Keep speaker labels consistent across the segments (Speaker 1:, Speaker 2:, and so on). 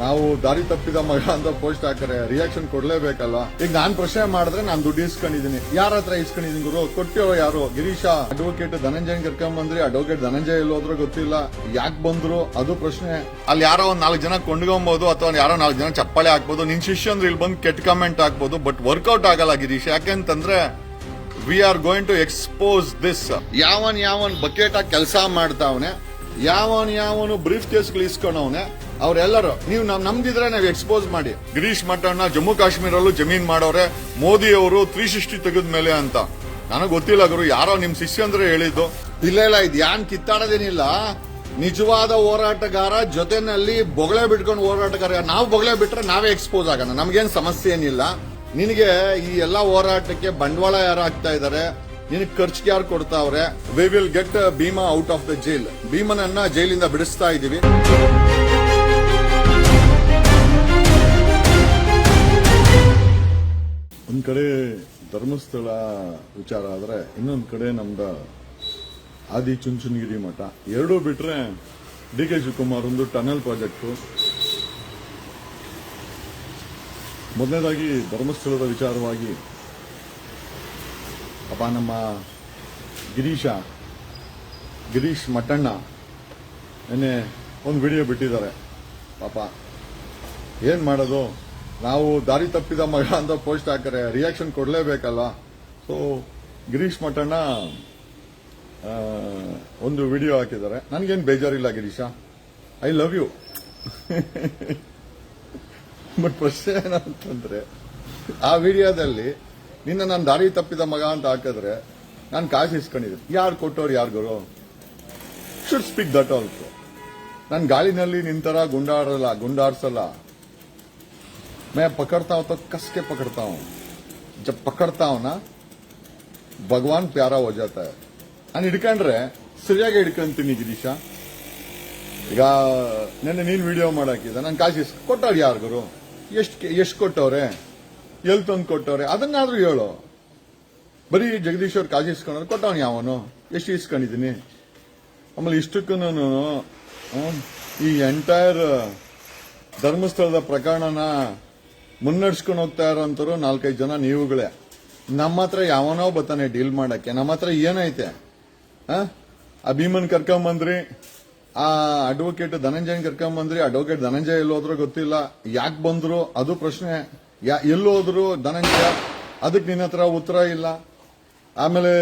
Speaker 1: ನಾವು ದಾರಿ ತಪ್ಪಿದ ಮಗ ಅಂತ ಪೋಸ್ಟ್ ಹಾಕರೆ ರಿಯಾಕ್ಷನ್ ಕೊಡ್ಲೇಬೇಕಲ್ವಾ? ಈಗ ನಾನ್ ಪ್ರಶ್ನೆ ಮಾಡಿದ್ರೆ ನಾನು ದುಡ್ಡು ಇಸ್ಕೊಂಡಿದೀನಿ ಯಾರ ಹತ್ರ ಇಸ್ಕೊಂಡಿದೀನಿ ಗುರು? ಕೊಟ್ಟಿರೋ ಯಾರು? ಗಿರೀಶ. ಅಡ್ವೊಕೇಟ್ ಧನಂಜಯ್ ಕರ್ಕೊಂಡ್ ಬಂದ್ರಿ ಅಡ್ವೊಕೇಟ್ ಧನಂಜಯ ಎಲ್ಲಿ ಹೋದ್ರೋ ಗೊತ್ತಿಲ್ಲ. ಯಾಕೆ ಬಂದ್ರು? ಅದು ಪ್ರಶ್ನೆ. ಅಲ್ಲಿ ಯಾರೋ ಒಂದ್ ನಾಲ್ಕು ಜನ ಕೊಂಡ್ಕೊಬಹುದು ಅಥವಾ ಯಾರೋ ನಾಲ್ಕು ಜನ ಚಪ್ಪಾಳೆ ಹಾಕ್ಬೋದು. ನಿನ್ ಶಿಷ್ಯ ಅಂದ್ರೆ ಇಲ್ಲಿ ಬಂದು ಕೆಟ್ಟ ಕಮೆಂಟ್ ಹಾಕ್ಬೋದು. ಬಟ್ ವರ್ಕೌಟ್ ಆಗಲ್ಲ ಗಿರೀಶ್. ಯಾಕೆಂತಂದ್ರೆ we are going to expose this ಯಾವನ್ ಯಾವನ್ ಬಕೆಟ್ ಕೆಲಸ ಮಾಡ್ತಾವನೆ, ಯಾವನ್ ಯಾವನು ಬ್ರೀಫ್ ಕೇಸ್ಗಳು ಇಸ್ಕೊಂಡವನೆ ಅವರೆಲ್ಲರೂ, ನೀವು ನಮ್ ನಮ್ದಿದ್ರೆ ನಾವು ಎಕ್ಸ್ಪೋಸ್ ಮಾಡಿ. ಗಿರೀಶ್ ಮಠಣ್ಣ ಜಮ್ಮು ಕಾಶ್ಮೀರಲ್ಲೂ ಜಮೀನ್ ಮಾಡೋರೆ ಮೋದಿ ಅವರು ತ್ರೀ ಸಿಕ್ಸ್ಟಿ ತೆಗೆದ ಮೇಲೆ ಅಂತ. ನನಗೆ ಗೊತ್ತಿಲ್ಲ ಗುರು, ಯಾರೋ ನಿಮ್ ಶಿಷ್ಯ ಅಂದ್ರೆ ಹೇಳಿದ್ದು. ಇಲ್ಲ ಇಲ್ಲ, ಇದು ಯಾನ್ ಕಿತ್ತಾಡೋದೇನಿಲ್ಲ. ನಿಜವಾದ ಹೋರಾಟಗಾರ ಜೊತೆನಲ್ಲಿ ಬೊಗಳೆ ಬಿಟ್ಕೊಂಡು ಹೋರಾಟಗಾರ. ನಾವು ಬೊಗಳೆ ಬಿಟ್ರೆ ನಾವೇ ಎಕ್ಸ್ಪೋಸ್ ಆಗೋಣ. ನಮ್ಗೇನ್ ಸಮಸ್ಯೆ ಏನಿಲ್ಲ. ನಿನಗೆ ಈ ಎಲ್ಲಾ ಹೋರಾಟಕ್ಕೆ ಬಂಡವಾಳ ಯಾರು ಹಾಕ್ತಾ ಇದಾರೆ? ನಿನಗೆ ಖರ್ಚಿಗೆ ಯಾರು ಕೊಡ್ತಾವ್ರೆ? We will get Bhima out of the jail ಭೀಮನನ್ನ ಜೈಲಿಂದ ಬಿಡಿಸ್ತಾ ಇದೀವಿ. ಒಂದ್ ಕಡೆ ಧರ್ಮಸ್ಥಳ ವಿಚಾರ ಆದರೆ ಇನ್ನೊಂದು ಕಡೆ ನಮ್ದು ಆದಿ ಚುಂಚನಗಿರಿ ಮಠ. ಎರಡೂ ಬಿಟ್ಟರೆ ಡಿ ಕೆ ಶಿವಕುಮಾರ್ ಒಂದು ಟನಲ್ ಪ್ರಾಜೆಕ್ಟು. ಮೊದಲನೇದಾಗಿ ಧರ್ಮಸ್ಥಳದ ವಿಚಾರವಾಗಿ ಅಪ್ಪ ನಮ್ಮ ಗಿರೀಶ, ಗಿರೀಶ್ ಮಠಣ್ಣ ನಿನ್ನೆ ಒಂದು ವಿಡಿಯೋ ಬಿಟ್ಟಿದ್ದಾರೆ. ಪಾಪ, ಏನು ಮಾಡೋದು? ನಾವು ದಾರಿ ತಪ್ಪಿದ ಮಗ ಅಂತ ಪೋಸ್ಟ್ ಹಾಕರೆ ರಿಯಾಕ್ಷನ್ ಕೊಡಲೇಬೇಕಲ್ಲ ಸೊ ಗಿರೀಶ್ ಮಠಣ್ಣ ಒಂದು ವಿಡಿಯೋ ಹಾಕಿದ್ದಾರೆ. ನನಗೇನು ಬೇಜಾರಿಲ್ಲ Girisha. I love you but ಪ್ರಶ್ನೆ ಏನಂತಂದ್ರೆ, ಆ ವಿಡಿಯೋದಲ್ಲಿ ನಿನ್ನ ನಾನು ದಾರಿ ತಪ್ಪಿದ ಮಗ ಅಂತ ಹಾಕಿದ್ರೆ ನಾನು ಕಾಸು ಇಸ್ಕೊಂಡಿದ್ದೆ. ಯಾರು ಕೊಟ್ಟವ್ರು ಯಾರು ಗುರು? ಶುಡ್ ಸ್ಪೀಕ್ ದಟ್ ಆಲ್ಸೋ ನಾನು ಗಾಳಿನಲ್ಲಿ ನಿಂತರ ಗುಂಡಾಡಲ್ಲ, ಗುಂಡಾಡ್ಸಲ್ಲ. मैं पकड़ता हूं तो कस के पकड़ता हूं जब पकड़ता हूं ना ಭಗವಾನ್ ಪ್ಯಾರ हो जाता है ನಾನು ಹಿಡ್ಕೊಂಡ್ರೆ ಸರಿಯಾಗಿ ಹಿಡ್ಕೊಂತೀನಿ ಗಿರೀಶ ಈಗ ನೆನ್ನೆ ನೀನ್ ವಿಡಿಯೋ ಮಾಡಾಕಿದ ನಾನು ಕಾಸು ಕೊಟ್ಟವ್ರು ಯಾರು ಗುರು ಎಷ್ಟು ಎಷ್ಟು ಕೊಟ್ಟವ್ರೆ ಎಲ್ಲಿ ತಂದು ಕೊಟ್ಟವ್ರೆ ಅದನ್ನಾದ್ರೂ ಹೇಳು ಬರೀ ಜಗದೀಶ್ ಅವ್ರು ಕಾಸು ಇಸ್ಕೊಂಡ್ರೆ ಕೊಟ್ಟವನು ಯಾವನು ಎಷ್ಟು ಇಸ್ಕೊಂಡಿದ್ದೀನಿ ಆಮೇಲೆ ಇಷ್ಟಕ್ಕೂ ಈ ಎಂಟೈರ್ ಧರ್ಮಸ್ಥಳದ ಪ್ರಕರಣನ ಮುನ್ನಡೆಸ್ಕೊಂಡು ಹೋಗ್ತಾ ಇರೋಂಥವ್ರು ನಾಲ್ಕೈದು ಜನ ನೀವುಗಳೇ. ನಮ್ಮ ಹತ್ರ ಯಾವನೋ ಬರ್ತಾನೆ ಡೀಲ್ ಮಾಡಕ್ಕೆ, ನಮ್ಮ ಹತ್ರ ಏನೈತೆ? ಆ? ಭೀಮನ್ ಕರ್ಕೊಂಬಂದ್ರಿ ಆ ಅಡ್ವೊಕೇಟ್ ಧನಂಜಯನ್ ಕರ್ಕೊಂಬಂದ್ರಿ ಅಡ್ವೊಕೇಟ್ ಧನಂಜಯ ಎಲ್ಲಿ ಹೋದ್ರೋ ಗೊತ್ತಿಲ್ಲ. ಯಾಕೆ ಬಂದ್ರು? ಅದು ಪ್ರಶ್ನೆ. ಯಾ- ಎಲ್ಲೋದ್ರು? ಧನಂಜಯ ಅದಕ್ಕೆ ನಿನ್ನ ಹತ್ರ ಉತ್ತರ ಇಲ್ಲ. ಆಮೇಲೆ,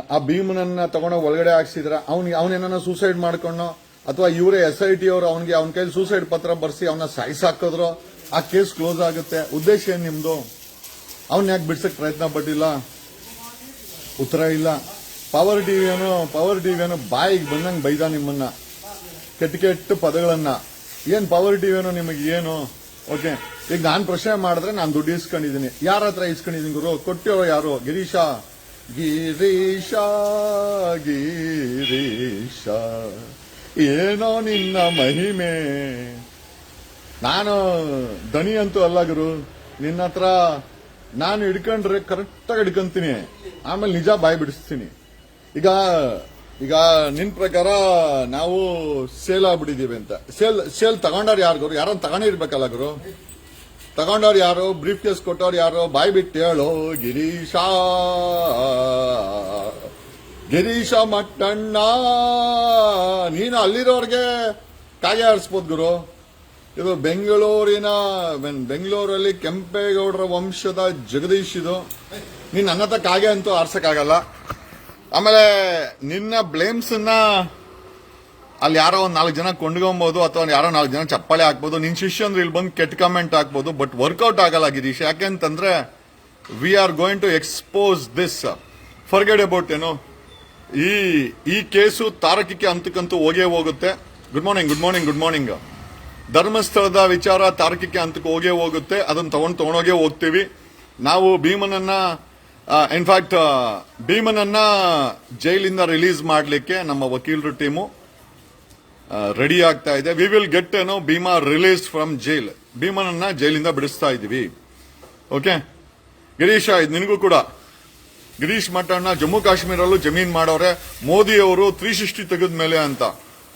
Speaker 1: ಆ ಭೀಮನನ್ನ ತಗೊಂಡ ಒಳಗಡೆ ಹಾಕ್ಸಿದ್ರ. ಅವ್ನಿಗೆ ಅವನೇನ ಸೂಸೈಡ್ ಮಾಡ್ಕೊಂಡು ಅಥವಾ ಇವರೇ ಎಸ್ ಐ ಟಿ ಅವರು ಅವನಿಗೆ ಅವನ ಕೈಲಿ ಸೂಸೈಡ್ ಪತ್ರ ಬರ್ಸಿ ಅವನ ಸಾಯಿಸಾಕಿದ್ರು ಆ ಕೇಸ್ ಕ್ಲೋಸ್ ಆಗುತ್ತೆ. ಉದ್ದೇಶ ಏನ್ ನಿಮ್ದು? ಅವನ್ ಯಾಕೆ ಬಿಡ್ಸಕ್ ಪ್ರಯತ್ನ ಪಟ್ಟಿಲ್ಲ? ಉತ್ತರ ಇಲ್ಲ. ಪವರ್ ಟಿವಿ ಏನೋ ಪವರ್ ಟಿವಿಯನು ಬಾಯಿಗೆ ಬಂದಂಗೆ ಬೈದ ನಿಮ್ಮನ್ನ. ಕೆಟ್ಟ ಕೆಟ್ಟ ಪದಗಳನ್ನ. ಏನ್ ಪವರ್ ಟಿವಿಯನು ನಿಮಗೆ ಏನು? ಓಕೆ ಈಗ ನಾನು ಪ್ರಶ್ನೆ ಮಾಡಿದ್ರೆ ನಾನು ದುಡ್ಡು ಇಸ್ಕೊಂಡಿದ್ದೀನಿ. ಯಾರ ಹತ್ರ ಇಸ್ಕೊಂಡಿದೀನಿ ಗುರು? ಕೊಟ್ಟಿರೋ ಯಾರು? ಗಿರೀಶ. ಗಿರೀಶ ಗಿರೀಶ. ಏನೋ ನಿನ್ನ ಮಹಿಮೆ. ನಾನು ದನಿ ಅಂತೂ ಅಲ್ಲ ಗುರು. ನಿನ್ನ ಹತ್ರ ನಾನು ಹಿಡ್ಕೊಂಡ್ರೆ ಕರೆಕ್ಟಾಗಿ ಹಿಡ್ಕೊಂತೀನಿ. ಆಮೇಲೆ ನಿಜ ಬಾಯಿ ಬಿಡಿಸ್ತೀನಿ. ಈಗ ಈಗ ನಿನ್ ಪ್ರಕಾರ ನಾವು ಸೇಲ್ ಆಗ್ಬಿಟ್ಟಿದೀವಿ ಅಂತ. ಸೇಲ್ ಸೇಲ್ ತಗೊಂಡವ್ರು ಯಾರು ಗುರು? ಯಾರನ್ನ ತಗೊಂಡಿರ್ಬೇಕಲ್ಲ ಗುರು? ತಗೊಂಡವ್ರು ಯಾರು? ಬ್ರೀಫ್ ಕೇಸ್ ಕೊಟ್ಟವ್ರು ಯಾರು? ಬಾಯಿ ಬಿಟ್ಟು ಹೇಳೋ, ಗಿರೀಶ. ಗಿರೀಶ ಮಟ್ಟಣ್ಣ. ನೀನು ಅಲ್ಲಿರೋರ್ಗೆ ಕಾಯಿ ಆರಿಸ್ಬೋದು ಗುರು. ಇದು ಬೆಂಗಳೂರಿನ ಬೆಂಗಳೂರಲ್ಲಿ ಕೆಂಪೇಗೌಡರ ವಂಶದ ಜಗದೀಶ್ ಇದು. ನೀನ್ ನನ್ನ ಕಾಗೆ ಅಂತೂ ಆರ್ಸಕ್ಕಾಗಲ್ಲ. ಆಮೇಲೆ ನಿನ್ನ ಬ್ಲೇಮ್ಸ್ ಅನ್ನ ಅಲ್ಲಿ ಯಾರೋ ಒಂದು ನಾಲ್ಕು ಜನ ಕೊಂಡ್ಕೊಬಹುದು ಅಥವಾ ಯಾರೋ ನಾಲ್ಕು ಜನ ಚಪ್ಪಾಳೆ ಹಾಕ್ಬೋದು. ನಿನ್ನ ಶಿಷ್ಯ ಅಂದ್ರೆ ಇಲ್ಲಿ ಬಂದು ಕೆಟ್ಟ ಕಮೆಂಟ್ ಹಾಕ್ಬೋದು ಬಟ್ ವರ್ಕೌಟ್ ಆಗಲ್ಲ ಗಿರೀಶ್. ಯಾಕೆಂತಂದ್ರೆ we are going to expose this forget about ಏನು ಈ ಈ ಕೇಸು ತಾರಕಿಕೆ ಅಂತಕ್ಕಂತೂ ಹೋಗೇ ಹೋಗುತ್ತೆ. Good morning good morning good morning ಧರ್ಮಸ್ಥಳದ ವಿಚಾರ ತಾರ್ಕಿಕ ಹಂತಕ್ಕೆ ಹೋಗೇ ಹೋಗುತ್ತೆ. ಅದನ್ನ ತಗೊಂಡು ತಗೊಂಡೋಗೇ ಹೋಗ್ತೀವಿ. ನಾವು ಭೀಮನನ್ನ ಇನ್ಫ್ಯಾಕ್ಟ್ ಭೀಮನನ್ನ ಜೈಲಿಂದ ರಿಲೀಸ್ ಮಾಡಲಿಕ್ಕೆ ನಮ್ಮ ವಕೀಲರು ಟೀಮು ರೆಡಿ ಆಗ್ತಾ ಇದೆ. ವಿ ವಿಲ್ ಗೆಟ್ ಏನೋ ಭೀಮಾ ರಿಲೀಸ್ ಫ್ರಮ್ ಜೈಲ್ ಭೀಮನನ್ನ ಜೈಲಿಂದ ಬಿಡಿಸ್ತಾ ಇದೀವಿ ಓಕೆ ಗಿರೀಶ, ಇದು ನಿನಗೂ ಕೂಡ. ಗಿರೀಶ್ ಮಠಣ್ಣ, ಜಮ್ಮು ಕಾಶ್ಮೀರಲ್ಲೂ ಜಮೀನ್ ಮಾಡೋರೆ. ಮೋದಿ ಅವರು ತ್ರೀ ಸಿಕ್ಸ್ಟಿ ತೆಗೆದ ಮೇಲೆ ಅಂತ.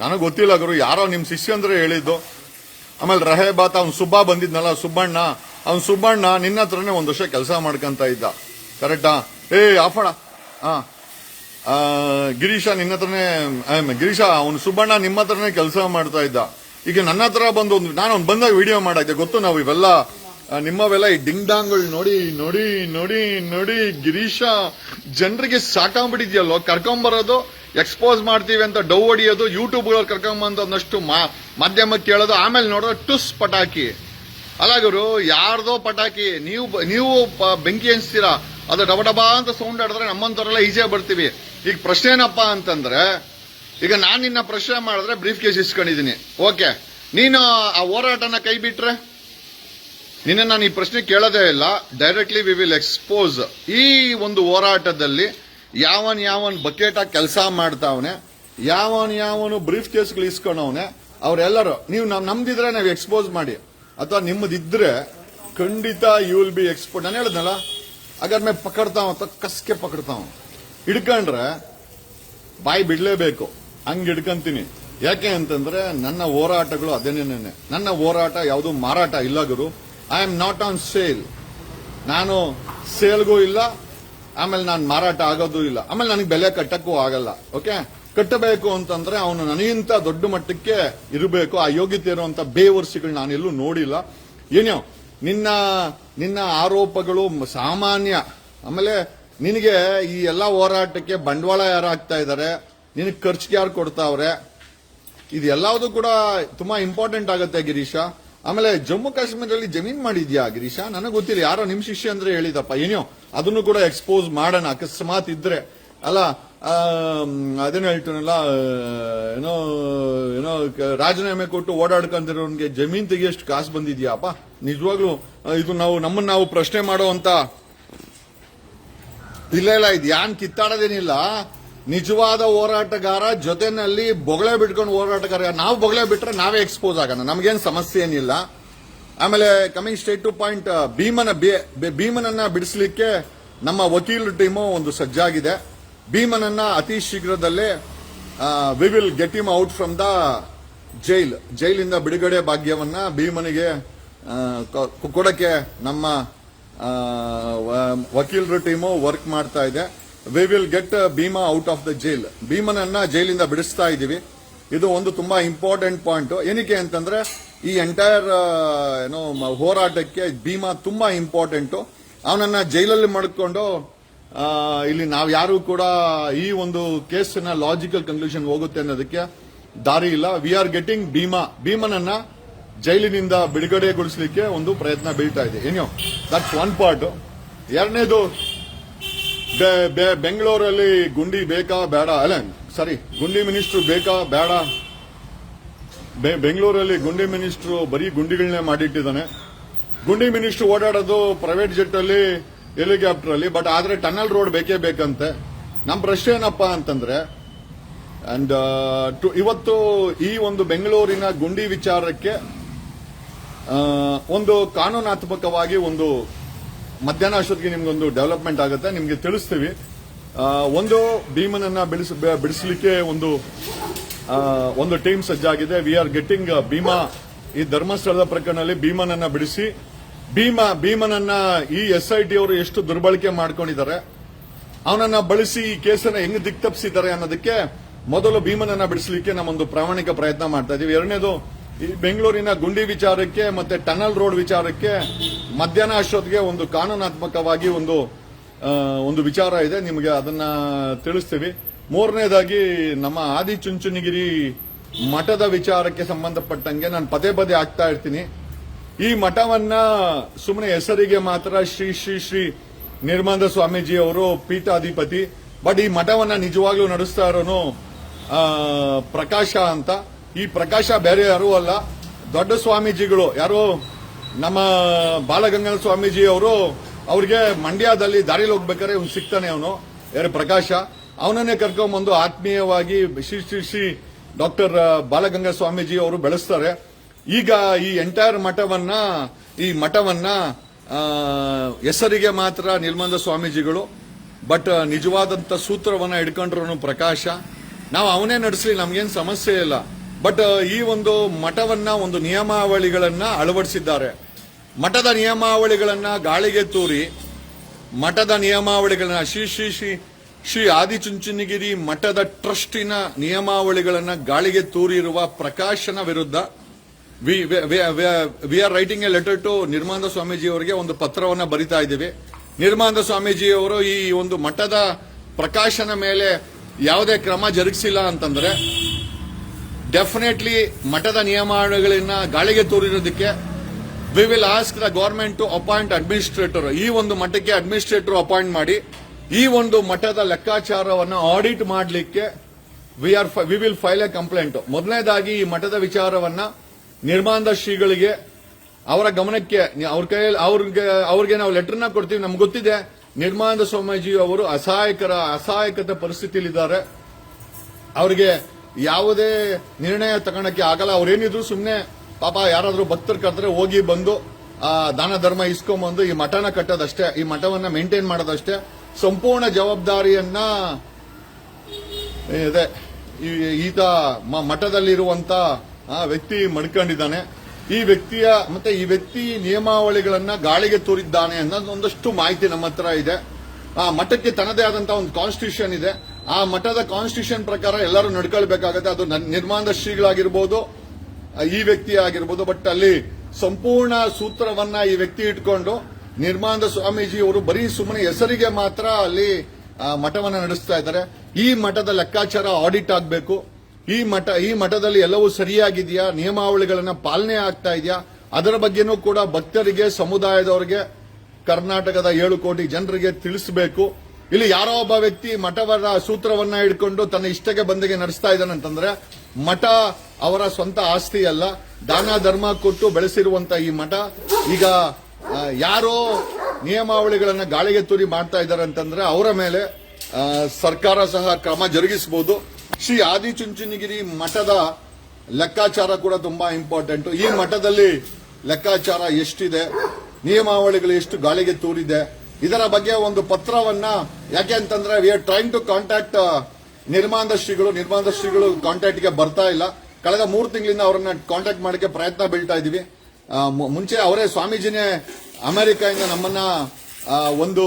Speaker 1: ನನಗೆ ಗೊತ್ತಿಲ್ಲ ಗುರು, ಯಾರೋ ನಿಮ್ಮ ಶಿಷ್ಯ ಅಂದ್ರೆ ಹೇಳಿದ್ದು. ಆಮೇಲೆ ರಹೇಬಾತ್, ಅವ್ನು ಸುಬ್ಬ ಬಂದಿದ್ನಲ್ಲ, ಸುಬ್ಬಣ್ಣ. ಅವ್ನು ಸುಬ್ಬಣ್ಣ ನಿನ್ನ ಹತ್ರನೇ ಒಂದು ವರ್ಷ ಕೆಲಸ ಮಾಡ್ಕಂತ ಇದ್ದ. ಕರೆಕ್ಟಾ ಏ ಆಫಣ ಹಾ ಗಿರೀಶ ನಿನ್ನ ಹತ್ರನೇ ಗಿರೀಶ, ಅವ್ನು ಸುಬ್ಬಣ್ಣ ನಿಮ್ಮ ಹತ್ರನೇ ಕೆಲಸ ಮಾಡ್ತಾ ಇದ್ದ. ಈಗ ನನ್ನ ಹತ್ರ ಬಂದು ನಾನು ಅವ್ನು ಬಂದಾಗ ವಿಡಿಯೋ ಮಾಡಿದ್ದೆ ಗೊತ್ತು ನಾವು ಇವೆಲ್ಲ ನಿಮ್ಮವೆಲ್ಲ ಈ ಡಿಂಗ್ ಡಾಂಗ್ಗಳು ನೋಡಿ ನೋಡಿ ನೋಡಿ ನೋಡಿ, ಗಿರೀಶ, ಜನರಿಗೆ ಸಾಕಾಗ್ಬಿಟ್ಟಿದ್ಯಲ್ಲೋ ಕರ್ಕೊಂಬರೋದು ಎಕ್ಸ್ಪೋಸ್ ಮಾಡ್ತೀವಿ ಅಂತ ಡೌ ಹೊಡಿಯೋದು ಯೂಟ್ಯೂಬ್ ಕರ್ಕೊಂಬಂದಷ್ಟು ಒಂದಷ್ಟು ಮಾ- ಮಾಧ್ಯಮಕ್ಕೆ ಕೇಳೋದು, ಆಮೇಲೆ ನೋಡೋದು, ಟುಸ್ ಪಟಾಕಿ. ಅಲ್ಲಾಗರು ಗುರು, ಯಾರ್ದೋ ಪಟಾಕಿ, ನೀವು ನೀವು ಬೆಂಕಿ ಎಣಿಸ್ತೀರಾ ಅದು ಡಬ ಡಬ ಅಂತ ಸೌಂಡ್ ಆಡಿದ್ರೆ ನಮ್ಮಂತವರೆಲ್ಲ ಈಸಿಯಾಗಿ ಬರ್ತೀವಿ. ಈಗ ಪ್ರಶ್ನೆ ಏನಪ್ಪ ಅಂತಂದ್ರೆ, ಈಗ ನಾನು ನಿನ್ನ ಪ್ರಶ್ನೆ ಮಾಡಿದ್ರೆ ಬ್ರೀಫ್ ಕೇಸ್ ಇಸ್ಕೊಂಡಿದ್ದೀನಿ ಓಕೆ ನೀನು ಆ ಹೋರಾಟನ ಕೈ ಬಿಟ್ರೆ? ನಿನ್ನ ನಾನು ಈ ಪ್ರಶ್ನೆ ಕೇಳೋದೇ ಇಲ್ಲ. ಡೈರೆಕ್ಟ್ಲಿ ವಿ ವಿಲ್ ಎಕ್ಸ್ಪೋಸ್ ಈ ಒಂದು ಹೋರಾಟದಲ್ಲಿ ಯಾವನ್ ಯಾವನ್ ಬಕೆಟ್ ಆಗಿ ಕೆಲಸ ಮಾಡ್ತಾವನೆ, ಯಾವನ್ ಯಾವನು ಬ್ರೀಫ್ ಕೇಸ್ಗಳು ಇಸ್ಕೊಂಡವನೆ ಅವರೆಲ್ಲರೂ, ನೀವು ನಮ್ ನಮ್ದಿದ್ರೆ ನಾವು ಎಕ್ಸ್ಪೋಸ್ ಮಾಡಿ. ಅಥವಾ ನಿಮ್ಮದಿದ್ರೆ ಖಂಡಿತ ಯು ವಿಲ್ ಬಿ ಎಕ್ಸ್ಪೋರ್ಟ್ ನಾನು ಹೇಳಿದ್ನಲ್ಲ ಅಗರ್ ಮೇ ಪಕಡ್ತಾವ ಕಸ್ಕೆ ಪಕಡ್ತಾವ. ಹಿಡ್ಕೊಂಡ್ರೆ ಬಾಯಿ ಬಿಡ್ಲೇಬೇಕು. ಹಂಗೆ ಹಿಡ್ಕಂತೀನಿ. ಯಾಕೆ ಅಂತಂದ್ರೆ ನನ್ನ ಹೋರಾಟಗಳು ಅದೇನೇನೆ ನನ್ನ ಹೋರಾಟ ಯಾವುದು ಮಾರಾಟ ಇಲ್ಲ ಗುರು. I am not on sale ನಾನು ಸೇಲ್ಗೂ ಇಲ್ಲ ಆಮೇಲೆ ನಾನು ಮಾರಾಟ ಆಗೋದು ಇಲ್ಲ. ಆಮೇಲೆ ನನಗೆ ಬೆಲೆ ಕಟ್ಟಕ್ಕೂ ಆಗಲ್ಲ ಓಕೆ ಕಟ್ಟಬೇಕು ಅಂತಂದ್ರೆ ಅವನು ನನಗಿಂತ ದೊಡ್ಡ ಮಟ್ಟಕ್ಕೆ ಇರಬೇಕು, ಆ ಯೋಗ್ಯತೆ ಇರುವಂತ ಬೇವರ್ಸಿಗಳು ನಾನೆಲ್ಲೂ ನೋಡಿಲ್ಲ. ಏನೋ ನಿನ್ನ ನಿನ್ನ ಆರೋಪಗಳು ಸಾಮಾನ್ಯ. ಆಮೇಲೆ ನಿನಗೆ ಈ ಎಲ್ಲ ಹೋರಾಟಕ್ಕೆ ಬಂಡವಾಳ ಯಾರು ಹಾಕ್ತಾ ಇದ್ದಾರೆ ನಿನಗೆ ಖರ್ಚಿಗೆ ಯಾರು ಕೊಡ್ತಾವ್ರೆ? ಇದೆಲ್ಲವೂ ಕೂಡ ತುಂಬಾ ಇಂಪಾರ್ಟೆಂಟ್ ಆಗುತ್ತೆ ಗಿರೀಶ. ಆಮೇಲೆ ಜಮ್ಮು ಕಾಶ್ಮೀರದಲ್ಲಿ ಜಮೀನ್ ಮಾಡಿದ್ಯಾ ಗಿರೀಶ? ನನಗೆ ಗೊತ್ತಿಲ್ಲ ಯಾರೋ ನಿಮ್ ಶಿಷ್ಯ ಅಂದ್ರೆ ಹೇಳಿದಪ್ಪ. ಏನೋ ಅದನ್ನು ಕೂಡ ಎಕ್ಸ್ಪೋಸ್ ಮಾಡೋಣ. ಅಕಸ್ಮಾತ್ ಇದ್ರೆ. ಅಲ್ಲ ಅದೇನು ಹೇಳ್ತಾನಲ್ಲ ಏನೋ ಏನೋ ರಾಜೀನಾಮೆ ಕೊಟ್ಟು ಓಡಾಡ್ಕೊಂಡಿರೋನ್ಗೆ ಜಮೀನ್ ತೆಗಿಯಷ್ಟು ಕಾಸು ಬಂದಿದ್ಯಾಪ್ಪ? ನಿಜವಾಗ್ಲೂ ಇದು ನಾವು, ನಮ್ಮನ್ನ ನಾವು ಪ್ರಶ್ನೆ ಮಾಡುವಂತ ಇಲ್ಲ ಇಲ್ಲ ಇದು ಯಾನ್ ಕಿತ್ತಾಡೋದೇನಿಲ್ಲ. ನಿಜವಾದ ಹೋರಾಟಗಾರ ಜೊತೆನಲ್ಲಿ ಬೊಗಳೆ ಬಿಟ್ಕೊಂಡು ಹೋರಾಟಗಾರ. ನಾವು ಬೊಗಳೆ ಬಿಟ್ರೆ ನಾವೇ ಎಕ್ಸ್ಪೋಸ್ ಆಗೋಣ. ನಮಗೇನು ಸಮಸ್ಯೆ ಏನಿಲ್ಲ. ಆಮೇಲೆ ಕಮಿಂಗ್ ಸ್ಟೇಟ್ ಟು ಪಾಯಿಂಟ್ ಭೀಮನ ಭೀಮನನ್ನ ಬಿಡಿಸಲಿಕ್ಕೆ ನಮ್ಮ ವಕೀಲ ಟೀಮು ಒಂದು ಸಜ್ಜಾಗಿದೆ. ಭೀಮನನ್ನ ಅತಿ ಶೀಘ್ರದಲ್ಲೇ we will get him out from the jail ಜೈಲಿಂದ ಬಿಡುಗಡೆ ಭಾಗ್ಯವನ್ನ ಭೀಮನಿಗೆ ಕೊಡಕ್ಕೆ ನಮ್ಮ ವಕೀಲರ ಟೀಮು ವರ್ಕ್ ಮಾಡ್ತಾ ಇದೆ. We will get Bhima out of the jail ಭೀಮನನ್ನ ಜೈಲಿಂದ ಬಿಡಿಸ್ತಾ ಇದ್ದೀವಿ. ಇದು ಒಂದು ತುಂಬಾ ಇಂಪಾರ್ಟೆಂಟ್ ಪಾಯಿಂಟ್ ಏನಕ್ಕೆ ಅಂತಂದ್ರೆ, ಈ ಎಂಟೈರ್ ಏನೋ ಹೋರಾಟಕ್ಕೆ ಭೀಮಾ ತುಂಬಾ ಇಂಪಾರ್ಟೆಂಟ್ ಅವನನ್ನ ಜೈಲಲ್ಲಿ ಮಾಡಿಕೊಂಡು ಇಲ್ಲಿ ನಾವು ಯಾರು ಕೂಡ ಈ ಒಂದು ಕೇಸಿನ ಲಾಜಿಕಲ್ ಕನ್ಕ್ಲೂಷನ್ ಹೋಗುತ್ತೆ ಅನ್ನೋದಕ್ಕೆ ದಾರಿ ಇಲ್ಲ. We are getting Bhima. ಭೀಮನನ್ನ ಜೈಲಿನಿಂದ ಬಿಡುಗಡೆಗೊಳಿಸಲಿಕ್ಕೆ ಒಂದು ಪ್ರಯತ್ನ ಬೀಳ್ತಾ ಇದೆ. ಏನೋ ದಟ್ಸ್ ಒನ್ ಪಾರ್ಟ್ ಎರಡನೇದು ಬೆಂಗಳೂರಲ್ಲಿ ಗುಂಡಿ ಬೇಕಾ, ಬೇಡ? ಅಲ್ಲ, ಸಾರಿ, ಗುಂಡಿ ಮಿನಿಸ್ಟ್ರು ಬೇಕಾ, ಬೇಡ? ಬೆಂಗಳೂರಲ್ಲಿ ಗುಂಡಿ ಮಿನಿಸ್ಟ್ರು ಬರೀ ಗುಂಡಿಗಳನ್ನೇ ಮಾಡಿಟ್ಟಿದ್ದಾನೆ. ಗುಂಡಿ ಮಿನಿಸ್ಟ್ರು ಓಡಾಡೋದು ಪ್ರೈವೇಟ್ ಜೆಟ್ ಅಲ್ಲಿ ಹೆಲಿಕಾಪ್ಟರ್ ಅಲ್ಲಿ ಬಟ್ ಆದ್ರೆ ಟನಲ್ ರೋಡ್ ಬೇಕೇ ಬೇಕಂತೆ. ನಮ್ಮ ಪ್ರಶ್ನೆ ಏನಪ್ಪಾ ಅಂತಂದ್ರೆ, ಅಂಡ್ ಇವತ್ತು ಈ ಒಂದು ಬೆಂಗಳೂರಿನ ಗುಂಡಿ ವಿಚಾರಕ್ಕೆ ಒಂದು ಕಾನೂನಾತ್ಮಕವಾಗಿ ಒಂದು ಮಧ್ಯಾಹ್ನ ಅಷ್ಟೊತ್ತಿಗೆ ನಿಮ್ಗೊಂದು ಡೆವಲಪ್ಮೆಂಟ್ ಆಗುತ್ತೆ. ನಿಮಗೆ ತಿಳಿಸ್ತೀವಿ. ಒಂದು ಭೀಮನನ್ನ ಬಿಡಿಸ ಬಿಡಿಸಲಿಕ್ಕೆ ಬಿಡಿಸ್ಲಿಕ್ಕೆ ಒಂದು ಒಂದು ಟೀಮ್ ಸಜ್ಜಾಗಿದೆ. ವಿ ಆರ್ ಗೆಟ್ಟಿಂಗ್ ಭೀಮಾ ಈ ಧರ್ಮಸ್ಥಳದ ಪ್ರಕರಣದಲ್ಲಿ ಭೀಮನನ್ನ ಬಿಡಿಸಿ, ಭೀಮ, ಭೀಮನನ್ನ ಈ ಎಸ್ ಐ ಟಿ ಅವರು ಎಷ್ಟು ದುರ್ಬಳಕೆ ಮಾಡ್ಕೊಂಡಿದ್ದಾರೆ, ಅವನನ್ನ ಬಳಸಿ ಈ ಕೇಸನ್ನ ಹೆಂಗ್ ದಿಕ್ತಪ್ಸಿದ್ದಾರೆ ಅನ್ನೋದಕ್ಕೆ ಮೊದಲು ಭೀಮನನ್ನ ಬಿಡಿಸಲಿಕ್ಕೆ ನಮ್ಮೊಂದು ಪ್ರಾಮಾಣಿಕ ಪ್ರಯತ್ನ ಮಾಡ್ತಾ ಇದೀವಿ. ಎರಡನೇದು ಈ ಬೆಂಗಳೂರಿನ ಗುಂಡಿ ವಿಚಾರಕ್ಕೆ ಮತ್ತೆ ಟನಲ್ ರೋಡ್ ವಿಚಾರಕ್ಕೆ ಮಧ್ಯಾಹ್ನ ಅಷ್ಟೊತ್ತಿಗೆ ಒಂದು ಕಾನೂನಾತ್ಮಕವಾಗಿ ಒಂದು ಒಂದು ವಿಚಾರ ಇದೆ. ನಿಮಗೆ ಅದನ್ನ ತಿಳಿಸ್ತೀವಿ. ಮೂರನೇದಾಗಿ ನಮ್ಮ ಆದಿಚುಂಚನಗಿರಿ ಮಠದ ವಿಚಾರಕ್ಕೆ ಸಂಬಂಧಪಟ್ಟಂಗೆ ನಾನು ಪದೇ ಪದೇ ಆಗ್ತಾ ಇರ್ತೀನಿ. ಈ ಮಠವನ್ನ ಸುಮ್ಮನೆ ಹೆಸರಿಗೆ ಮಾತ್ರ ಶ್ರೀ ಶ್ರೀ ಶ್ರೀ ನಿರ್ಮಂದ ಸ್ವಾಮೀಜಿ ಅವರು ಪೀಠಾಧಿಪತಿ. ಬಟ್ ಈ ಮಠವನ್ನ ನಿಜವಾಗ್ಲೂ ನಡೆಸ್ತಾ ಇರೋನು ಪ್ರಕಾಶ ಅಂತ. ಈ ಪ್ರಕಾಶ ಬೇರೆ ಯಾರೂ ಅಲ್ಲ. ದೊಡ್ಡ ಸ್ವಾಮೀಜಿಗಳು, ಯಾರು ನಮ್ಮ ಬಾಲಗಂಗನ ಸ್ವಾಮೀಜಿ ಅವರು ಅವ್ರಿಗೆ ಮಂಡ್ಯದಲ್ಲಿ ದಾರಿಲಿ ಹೋಗ್ಬೇಕಾದ್ರೆ ಇವ್ನು ಸಿಗ್ತಾನೆ ಅವನು, ಯಾರು ಪ್ರಕಾಶ. ಅವನನ್ನೇ ಕರ್ಕೊಂಬಂದು ಆತ್ಮೀಯವಾಗಿ ಶ್ರೀ ಶ್ರೀ ಶ್ರೀ ಡಾಕ್ಟರ್ ಬಾಲಗಂಗಾ ಸ್ವಾಮೀಜಿ ಅವರು ಬೆಳೆಸ್ತಾರೆ. ಈಗ ಈ ಎಂಟೈರ್ ಮಠವನ್ನ, ಈ ಮಠವನ್ನ ಹೆಸರಿಗೆ ಮಾತ್ರ ನಿರ್ಮಂದ ಸ್ವಾಮೀಜಿಗಳು, ಬಟ್ ನಿಜವಾದಂತ ಸೂತ್ರವನ್ನ ಹಿಡ್ಕೊಂಡ್ರು ಪ್ರಕಾಶ. ನಾವು ಅವನೇ ನಡೆಸಲಿ, ನಮ್ಗೇನು ಸಮಸ್ಯೆ ಇಲ್ಲ. ಬಟ್ ಈ ಒಂದು ಮಠವನ್ನ, ಒಂದು ನಿಯಮಾವಳಿಗಳನ್ನ ಅಳವಡಿಸಿದ್ದಾರೆ. ಮಠದ ನಿಯಮಾವಳಿಗಳನ್ನ ಗಾಳಿಗೆ ತೂರಿ, ಮಠದ ನಿಯಮಾವಳಿಗಳನ್ನ ಶ್ರೀ ಶ್ರೀ ಶ್ರೀ ಶ್ರೀ ಆದಿಚುಂಚನಗಿರಿ ಮಠದ ಟ್ರಸ್ಟಿನ ನಿಯಮಾವಳಿಗಳನ್ನ ಗಾಳಿಗೆ ತೂರಿರುವ ಪ್ರಕಾಶನ ವಿರುದ್ಧ we are writing a letter to Nirmananda Swamiji ಅವರಿಗೆ ಒಂದು ಪತ್ರವನ್ನ ಬರಿತಾ ಇದ್ದೀವಿ. ನಿರ್ಮಾಂದ ಸ್ವಾಮೀಜಿ ಅವರು ಈ ಒಂದು ಮಠದ ಪ್ರಕಾಶನ ಮೇಲೆ ಯಾವುದೇ ಕ್ರಮ ಜರುಗಿಸಿಲ್ಲ ಅಂತಂದ್ರೆ ಡೆಫಿನೆಟ್ಲಿ ಮಠದ ನಿಯಮಾವಳಿಗಳನ್ನ ಗಾಳಿಗೆ ತೋರಿರೋದಕ್ಕೆ we will ask the government to appoint administrator ಈ ಒಂದು ಮಠಕ್ಕೆ ಅಡ್ಮಿನಿಸ್ಟ್ರೇಟರ್ ಅಪಾಯಿಂಟ್ ಮಾಡಿ, ಈ ಒಂದು ಮಠದ ಲೆಕ್ಕಾಚಾರವನ್ನು ಆಡಿಟ್ ಮಾಡಲಿಕ್ಕೆ we are we will file a complaint ಮೊದಲನೇದಾಗಿ ಈ ಮಠದ ವಿಚಾರವನ್ನ ನಿರ್ಮಾಣದ ಶ್ರೀಗಳಿಗೆ ಅವರ ಗಮನಕ್ಕೆ, ಅವ್ರ ಕೈಯಲ್ಲಿ ಅವ್ರಿಗೆ ಅವ್ರಿಗೆ ನಾವು ಲೆಟರ್ನ ಕೊಡ್ತೀವಿ, ನಮ್ಗೆ ಗೊತ್ತಿದೆ ನಿರ್ಮಾನಂದ ಸ್ವಾಮೀಜಿ ಅವರು ಅಸಹಾಯಕರ, ಅಸಹಾಯಕತೆ ಪರಿಸ್ಥಿತಿಯಲ್ಲಿದ್ದಾರೆ. ಅವ್ರಿಗೆ ಯಾವುದೇ ನಿರ್ಣಯ ತಗೊಳಕ್ಕೆ ಆಗಲ್ಲ. ಅವ್ರೇನಿದ್ರು ಸುಮ್ಮನೆ ಪಾಪ ಯಾರಾದರೂ ಭಕ್ತರು ಕರೆದ್ರೆ ಹೋಗಿ ಬಂದು ದಾನ ಧರ್ಮ ಇಸ್ಕೊಂಬಂದು ಈ ಮಠನ ಕಟ್ಟೋದಷ್ಟೇ, ಈ ಮಠವನ್ನ ಮೇಂಟೈನ್ ಮಾಡೋದಷ್ಟೇ. ಸಂಪೂರ್ಣ ಜವಾಬ್ದಾರಿಯನ್ನ ಇದೆ. ಈತ ಮಠದಲ್ಲಿರುವಂತ ವ್ಯಕ್ತಿ ಮಡ್ಕೊಂಡಿದ್ದಾನೆ. ಈ ವ್ಯಕ್ತಿಯ, ಮತ್ತೆ ಈ ವ್ಯಕ್ತಿ ನಿಯಮಾವಳಿಗಳನ್ನ ಗಾಳಿಗೆ ತೂರಿದ್ದಾನೆ ಅನ್ನೋದು ಒಂದಷ್ಟು ಮಾಹಿತಿ ನಮ್ಮ ಹತ್ರ ಇದೆ. ಆ, ಮಠಕ್ಕೆ ತನ್ನದೇ ಆದಂತಹ ಒಂದು ಕಾನ್ಸ್ಟಿಟ್ಯೂಷನ್ ಇದೆ. ಆ ಮಠದ ಕಾನ್ಸ್ಟಿಟ್ಯೂಷನ್ ಪ್ರಕಾರ ಎಲ್ಲರೂ ನಡ್ಕೊಳ್ಬೇಕಾಗತ್ತೆ. ಅದು ನಿರ್ಮಾಣದ ಶ್ರೀಗಳಾಗಿರ್ಬೋದು ಈ ವ್ಯಕ್ತಿ ಆಗಿರ್ಬೋದು ಬಟ್ ಅಲ್ಲಿ ಸಂಪೂರ್ಣ ಸೂತ್ರವನ್ನ ಈ ವ್ಯಕ್ತಿ ಇಟ್ಕೊಂಡು ನಿರ್ಮಾಣದ ಸ್ವಾಮೀಜಿ ಅವರು ಬರೀ ಸುಮ್ಮನೆ ಹೆಸರಿಗೆ ಮಾತ್ರ ಅಲ್ಲಿ ಮಠವನ್ನ ನಡೆಸ್ತಾ ಇದ್ದಾರೆ. ಈ ಮಠದ ಲೆಕ್ಕಾಚಾರ ಆಡಿಟ್ ಆಗಬೇಕು. ಈ ಮಠ, ಈ ಮಠದಲ್ಲಿ ಎಲ್ಲವೂ ಸರಿಯಾಗಿದೆಯಾ? ನಿಯಮಾವಳಿಗಳನ್ನ ಪಾಲನೆ ಆಗ್ತಾ ಇದೆಯಾ? ಅದರ ಬಗ್ಗೆನೂ ಕೂಡ ಭಕ್ತರಿಗೆ, ಸಮುದಾಯದವರಿಗೆ, ಕರ್ನಾಟಕದ ಏಳು ಕೋಟಿ ಜನರಿಗೆ ತಿಳಿಸಬೇಕು. ಇಲ್ಲಿ ಯಾರೋ ಒಬ್ಬ ವ್ಯಕ್ತಿ ಮಠವರ ಸೂತ್ರವನ್ನ ಹಿಡ್ಕೊಂಡು ತನ್ನ ಇಷ್ಟಕ್ಕೆ ಬಂದಿಗೆ ನಡೆಸ್ತಾ ಇದ್ದಾನಂತಂದ್ರೆ, ಮಠ ಅವರ ಸ್ವಂತ ಆಸ್ತಿ ಅಲ್ಲ, ದಾನ ಧರ್ಮ ಕೊಟ್ಟು ಬೆಳೆಸಿರುವಂತ ಈ ಮಠ. ಈಗ ಯಾರೋ ನಿಯಮಾವಳಿಗಳನ್ನ ಗಾಳಿಗೆ ತೂರಿ ಮಾಡ್ತಾ ಇದ್ದಾರೆ ಅಂತಂದ್ರೆ ಅವರ ಮೇಲೆ ಸರ್ಕಾರ ಸಹ ಕ್ರಮ ಜರುಗಿಸಬಹುದು ಶ್ರೀ ಆದಿಚುಂಚನಗಿರಿ ಮಠದ ಲೆಕ್ಕಾಚಾರ ಕೂಡ ತುಂಬಾ ಇಂಪಾರ್ಟೆಂಟ್. ಈ ಮಠದಲ್ಲಿ ಲೆಕ್ಕಾಚಾರ ಎಷ್ಟಿದೆ? ನಿಯಮಾವಳಿಗಳು ಎಷ್ಟು ಗಾಳಿಗೆ ತೂರಿದೆ? ಇದರ ಬಗ್ಗೆ ಒಂದು ಪತ್ರವನ್ನ ಯಾಕೆ ಅಂತಂದ್ರೆ we are trying to contact ನಿರ್ಮಾಣದ ಶ್ರೀಗಳು ನಿರ್ಮಾಣದ ಶ್ರೀಗಳು ಕಾಂಟ್ಯಾಕ್ಟ್ಗೆ ಬರ್ತಾ ಇಲ್ಲ. ಕಳೆದ ಮೂರು ತಿಂಗಳಿಂದ ಅವರನ್ನ ಕಾಂಟ್ಯಾಕ್ಟ್ ಮಾಡಕ್ಕೆ ಪ್ರಯತ್ನ ಬೀಳ್ತಾ ಇದೀವಿ. ಮುಂಚೆ ಅವರೇ ಸ್ವಾಮೀಜಿನೇ ಅಮೆರಿಕದಿಂದ ನಮ್ಮನ್ನ ಒಂದು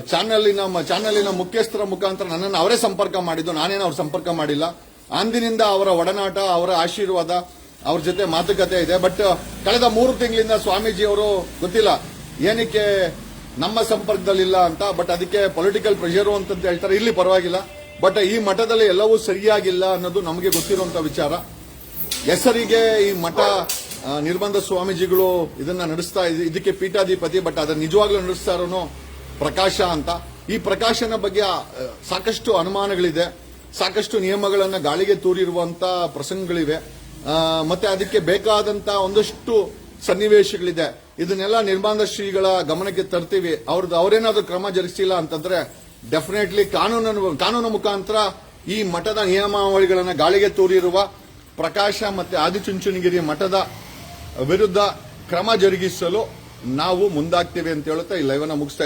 Speaker 1: ಚಾನಲಿನ ಚಾನಲಿನ ಮುಖ್ಯಸ್ಥರ ಮುಖಾಂತರ ನನ್ನನ್ನು ಅವರೇ ಸಂಪರ್ಕ ಮಾಡಿದ್ದು. ನಾನೇನು ಅವ್ರ ಸಂಪರ್ಕ ಮಾಡಿಲ್ಲ. ಅಂದಿನಿಂದ ಅವರ ಒಡನಾಟ, ಅವರ ಆಶೀರ್ವಾದ, ಅವ್ರ ಜೊತೆ ಮಾತುಕತೆ ಇದೆ. ಬಟ್, ಕಳೆದ ಮೂರು ತಿಂಗಳಿಂದ ಸ್ವಾಮೀಜಿ ಅವರು ಗೊತ್ತಿಲ್ಲ. ಏನಕ್ಕೆ ನಮ್ಮ ಸಂಪರ್ಕದಲ್ಲಿಲ್ಲ ಅಂತ ಬಟ್ ಅದಕ್ಕೆ ಪೊಲಿಟಿಕಲ್ ಪ್ರೆಷರು ಅಂತ ಹೇಳ್ತಾರೆ, ಇಲ್ಲಿ ಪರವಾಗಿಲ್ಲ. ಬಟ್ ಈ ಮಠದಲ್ಲಿ ಎಲ್ಲವೂ ಸರಿಯಾಗಿಲ್ಲ ಅನ್ನೋದು ನಮಗೆ ಗೊತ್ತಿರುವಂತಹ ವಿಚಾರ. ಹೆಸರಿಗೆ ಈ ಮಠ ನಿರ್ಬಂಧ ಸ್ವಾಮೀಜಿಗಳು ಇದನ್ನ ನಡೆಸ್ತಾ ಇದ್- ಇದಕ್ಕೆ ಪೀಠಾಧಿಪತಿ ಬಟ್ ಅದನ್ನ ನಿಜವಾಗ್ಲೂ ನಡೆಸ್ತಾ ಇರೋನು ಪ್ರಕಾಶ ಅಂತ. ಈ ಪ್ರಕಾಶನ ಬಗ್ಗೆ ಸಾಕಷ್ಟು ಅನುಮಾನಗಳಿದೆ. ಸಾಕಷ್ಟು ನಿಯಮಗಳನ್ನ ಗಾಳಿಗೆ ತೂರಿರುವಂತ ಪ್ರಸಂಗಗಳಿವೆ. ಮತ್ತೆ ಅದಕ್ಕೆ ಬೇಕಾದಂತ ಒಂದಷ್ಟು ಸನ್ನಿವೇಶಗಳಿದೆ. ಇದನ್ನೆಲ್ಲ ನಿರ್ಬಂಧ ಶ್ರೀಗಳ ಗಮನಕ್ಕೆ ತರ್ತೀವಿ. ಅವ್ರದ್ದು ಅವರೇನಾದ್ರೂ ಕ್ರಮ ಜರುಗಿಸಿಲ್ಲ ಅಂತಂದ್ರೆ ಡೆಫಿನೆಟ್ಲಿ ಕಾನೂನು ಕಾನೂನು ಮುಖಾಂತರ ಈ ಮಠದ ನಿಯಮಾವಳಿಗಳನ್ನು ಗಾಳಿಗೆ ತೂರಿರುವ ಪ್ರಕಾಶ ಮತ್ತೆ ಆದಿಚುಂಚನಗಿರಿ ಮಠದ ವಿರುದ್ಧ ಕ್ರಮ ಜರುಗಿಸಲು ನಾವು ಮುಂದಾಗ್ತೀವಿ ಅಂತ ಹೇಳುತ್ತಾ ಈ ಲೈವ್ ಅನ್ನ ಮುಗಿಸ್ತಾ